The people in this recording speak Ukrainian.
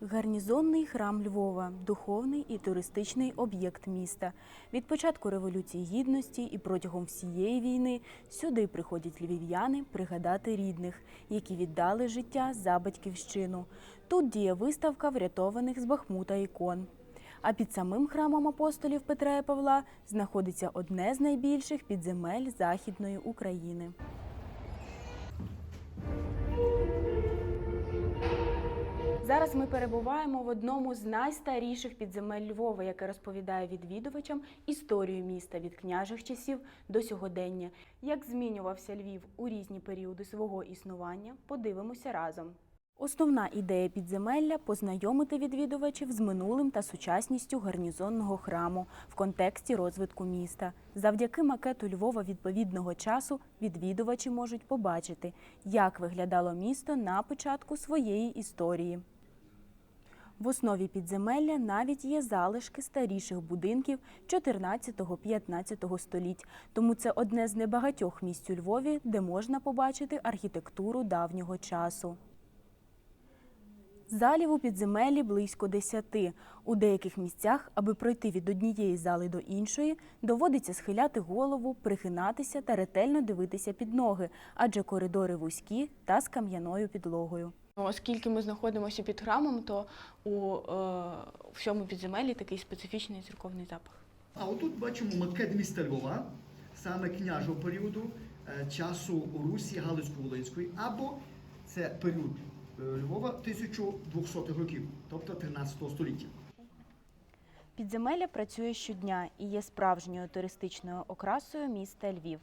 Гарнізонний храм Львова духовний і туристичний об'єкт міста. Від початку Революції Гідності і протягом всієї війни сюди приходять львів'яни пригадати рідних, які віддали життя за батьківщину. Тут діє виставка врятованих з Бахмута ікон. А під самим храмом апостолів Петра і Павла знаходиться одне з найбільших підземель Західної України. Зараз ми перебуваємо в одному з найстаріших підземель Львова, яке розповідає відвідувачам історію міста від княжих часів до сьогодення. Як змінювався Львів у різні періоди свого існування, подивимося разом. Основна ідея підземелля познайомити відвідувачів з минулим та сучасністю гарнізонного храму в контексті розвитку міста. Завдяки макету Львова відповідного часу відвідувачі можуть побачити, як виглядало місто на початку своєї історії. В основі підземелля навіть є залишки старіших будинків 14-15 століть. Тому це одне з небагатьох місць у Львові, де можна побачити архітектуру давнього часу. Залів у підземеллі близько десяти. У деяких місцях, аби пройти від однієї зали до іншої, доводиться схиляти голову, прихинатися та ретельно дивитися під ноги, адже коридори вузькі та з кам'яною підлогою. Ну, Оскільки ми знаходимося під храмом, то у е, всьому підземеллі такий специфічний церковний запах. А отут бачимо макет міста Львова, саме княжого періоду, е, часу Русі Галицько-Волинської, або це період е, Львова 1200-х років, тобто 13 століття. Підземелля працює щодня і є справжньою туристичною окрасою міста Львів.